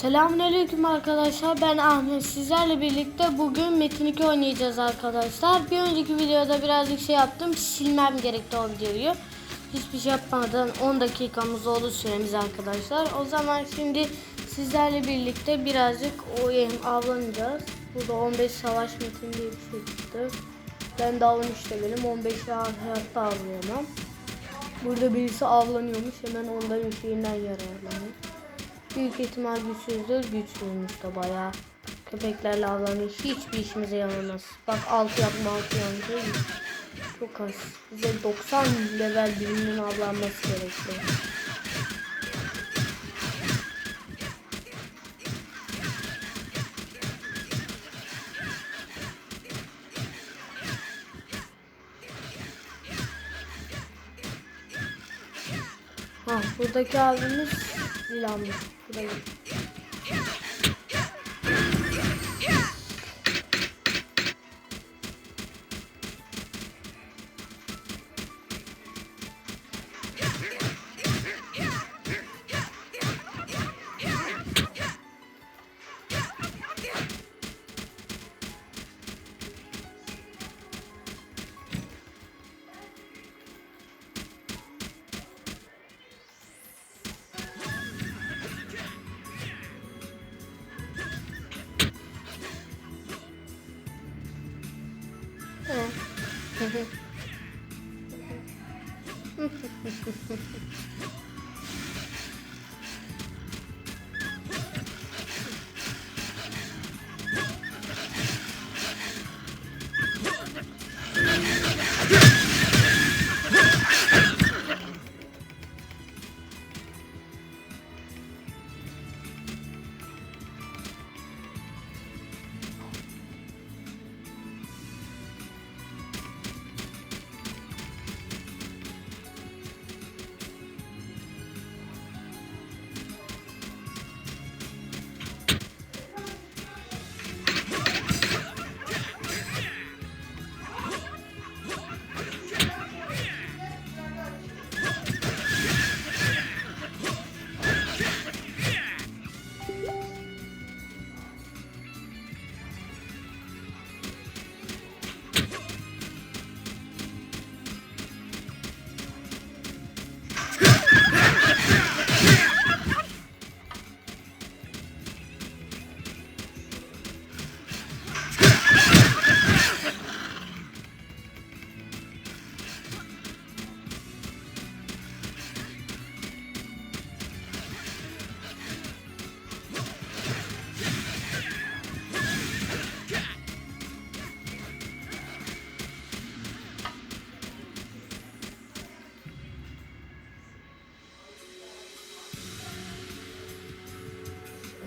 Selamünaleyküm arkadaşlar. Ben Ahmet. Sizlerle birlikte bugün Metin 2 oynayacağız arkadaşlar. Bir önceki videoda birazcık şey yaptım. Silmem gerekti o videoyu. Hiçbir şey yapmadan 10 dakikamız oldu süremiz arkadaşlar. O zaman şimdi sizlerle birlikte birazcık oyun avlanacağız. Burada 15 savaş metin diye bir şey çıktı. Ben daha 13 benim 15 hayatta avlayamam. Burada birisi avlanıyormuş. Hemen onların şeyinden yararlanıyor. Büyük ihtimal güçsüzdür. Güçlüymüş de bayağı. Köpeklerle avlanıyor. Hiçbir işimize yaramaz. Bak 6 yapma 6 yandı. Çok az. Bize 90 level birinin avlanması gerekiyor. Ha, buradaki abimiz Zilanmış. por aí.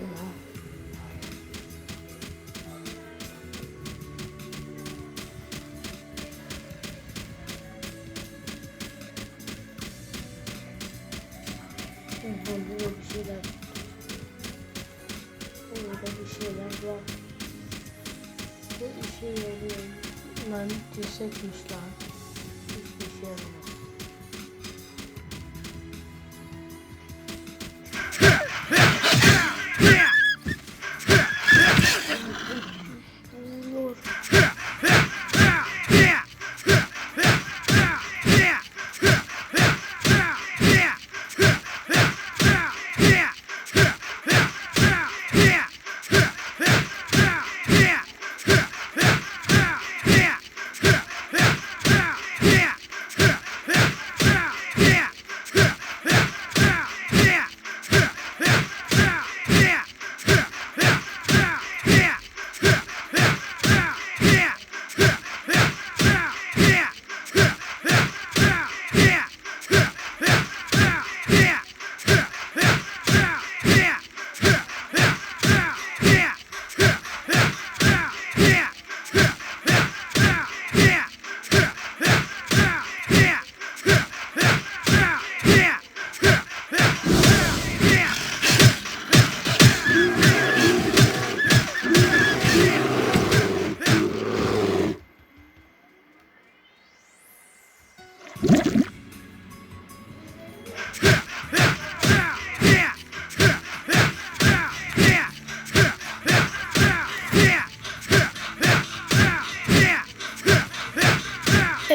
Buraya. Burada bir şeyler. Burada bir şeyler. Bu işe yarıyor. Lan cesetmiş.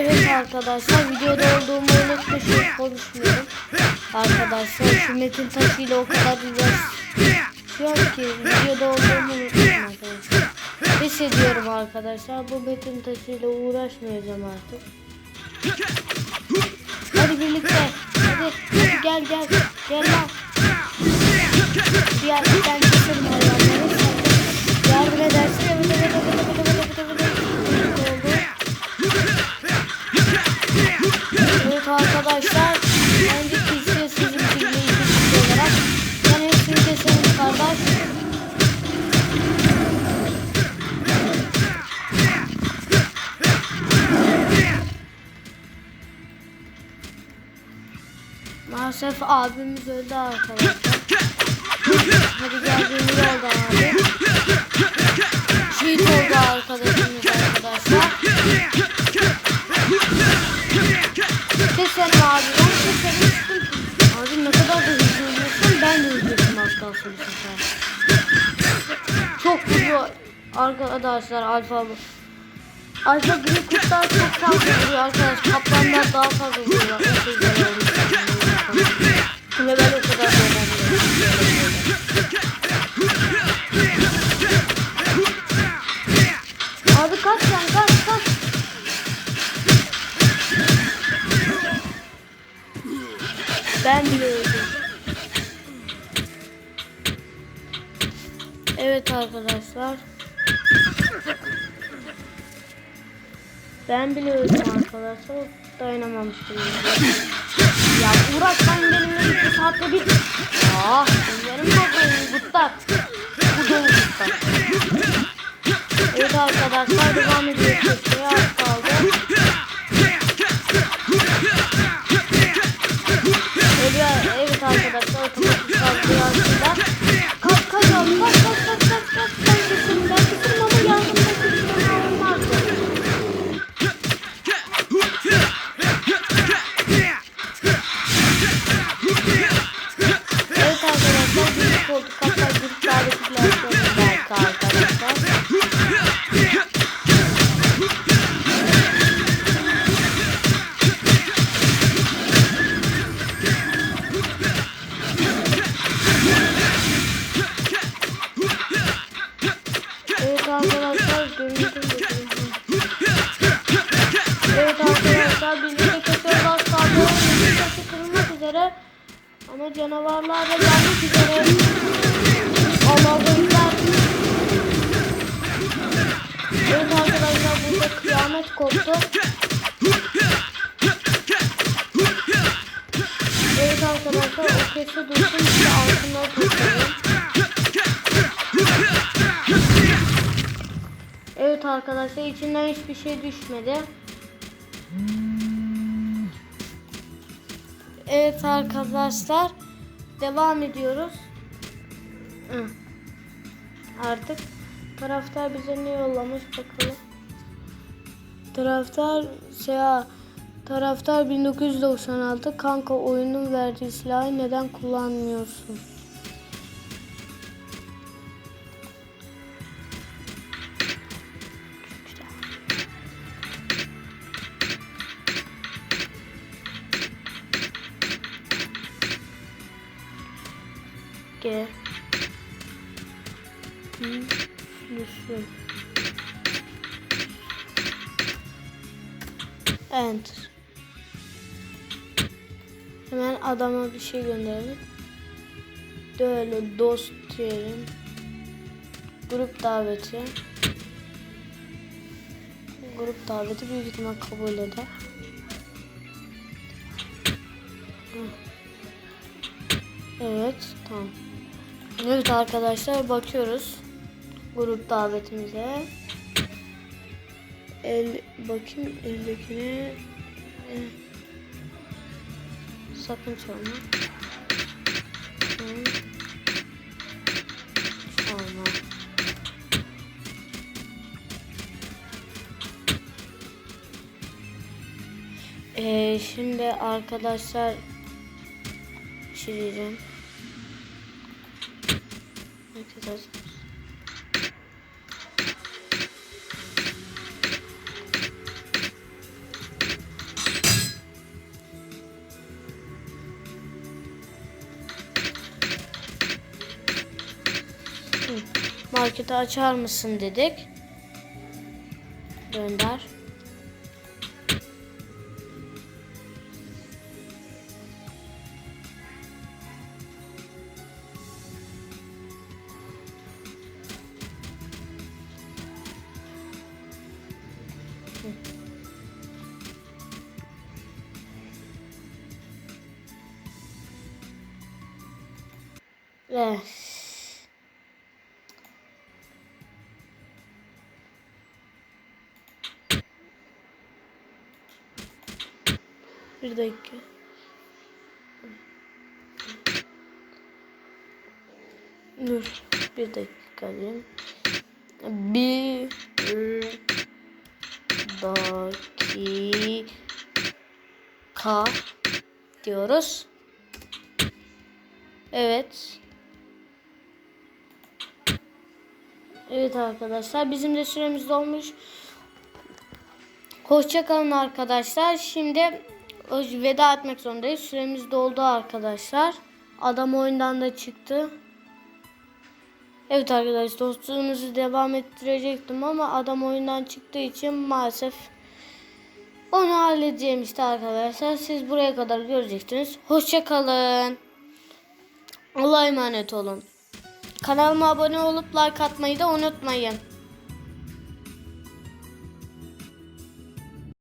Arkadaşlar videoda olduğumu unutmuşum konuşmuyorum. Arkadaşlar şu metin taşıyla o kadar uğraşıyorum ki videoda olduğumu unutmuşum arkadaşlar. Pes ediyorum arkadaşlar bu metin taşıyla uğraşmayacağım artık. Hadi birlikte. Hadi, hadi gel gel. Gel lan. Maalesef abimiz öldü arkadaşlar. Hadi geldiğimiz oldu abi. Şehit oldu arkadaşımız arkadaşlar. Keselim abi ben keselim. Abi ne kadar da hızlı oynuyorsun ben de hızlıyım bu sefer. Çok hızlı arkadaşlar alfa Alfa gri kurtlar çok fazla vuruyor arkadaşlar. Kaplanlar daha fazla vuruyor. Ve ben o kadar Abi kaç sen kaç kaç. Ben bile öldüm. Evet arkadaşlar. Ben bile öldüm arkadaşlar. Dayanamamıştım. Ya Burak sen benimle bir saatte bir... Ah benim bakayım gutlar. Bu da gutlar. Evet arkadaşlar devam ediyoruz. Köşeye az kaldı. Ama canavarlar da gelmek üzere. Allah'ım Evet arkadaşlar burada kıyamet koptu. Evet arkadaşlar o kese dursun işte altından toplayalım. Evet arkadaşlar içinden hiçbir şey düşmedi. Evet arkadaşlar devam ediyoruz. Artık taraftar bize ne yollamış bakalım. Taraftar şey taraftar 1996 kanka oyunun verdiği silahı neden kullanmıyorsun? G Müslüm Enter Hemen adama bir şey gönderelim. Böyle dost diyelim. Grup daveti. Grup daveti büyük ihtimal kabul eder. Evet, tamam. Evet arkadaşlar bakıyoruz grup davetimize. El bakayım eldekine. Eh. Sakın çalma. Çalma. Ee, şimdi arkadaşlar şey çözeceksiniz. Marketi açar mısın dedik. Gönder. Ve bir dakika. Dur bir dakika diyeyim. Bir dakika diyoruz. Evet. Evet arkadaşlar bizim de süremiz dolmuş. Hoşça kalın arkadaşlar. Şimdi veda etmek zorundayız. Süremiz doldu arkadaşlar. Adam oyundan da çıktı. Evet arkadaşlar dostluğumuzu devam ettirecektim ama adam oyundan çıktığı için maalesef onu halledeceğim işte arkadaşlar. Siz buraya kadar göreceksiniz. Hoşça kalın. Allah'a emanet olun. Kanalıma abone olup like atmayı da unutmayın.